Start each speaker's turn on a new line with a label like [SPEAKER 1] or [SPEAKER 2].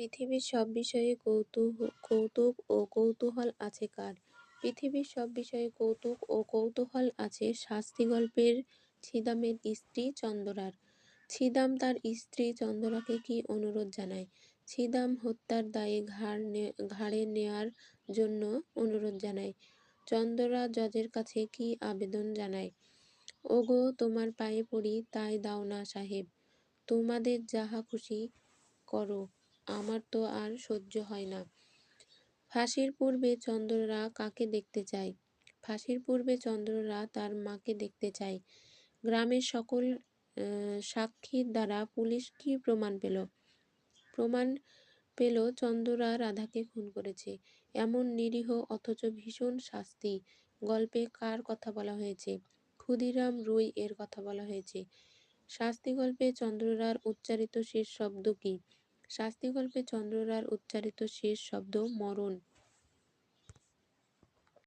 [SPEAKER 1] পৃথিবীর সব বিষয়ে কৌতূহ কৌতুক ও কৌতূহল আছে কার? পৃথিবীর সব বিষয়ে কৌতুক ও কৌতূহল আছে শাস্তি গল্পের ছিদামের স্ত্রী চন্দরার। ছিদাম তার স্ত্রী চন্দরাকে কি অনুরোধ জানায়? ছিদাম হত্যার দায়ে ঘাড় ঘাড়ে নেয়ার জন্য অনুরোধ জানায়। চন্দরা জজের কাছে কি আবেদন জানায়? ওগো তোমার পায়ে পড়ি তাই দাও না সাহেব, তোমাদের যাহা খুশি করো আমার তো আর সহ্য হয় না। ফাঁসির পূর্বে চন্দ্ররা কাকে দেখতে চায়? ফাঁসির পূর্বে চন্দ্ররা তার মাকে দেখতে চায়। গ্রামের সকল সাক্ষীর দ্বারা পুলিশ কি প্রমাণ পেল? প্রমাণ পেল চন্দ্ররা রাধাকে খুন করেছে। এমন নিরীহ অথচ ভীষণ শাস্তি। গল্পে কার কথা বলা হয়েছে? ক্ষুদিরাম রুই এর কথা বলা হয়েছে। শাস্তি গল্পে চন্দ্ররার উচ্চারিত শেষ শব্দ কি? শাস্তি গল্পে চন্দ্ররার উচ্চারিত শেষ শব্দ মরণ।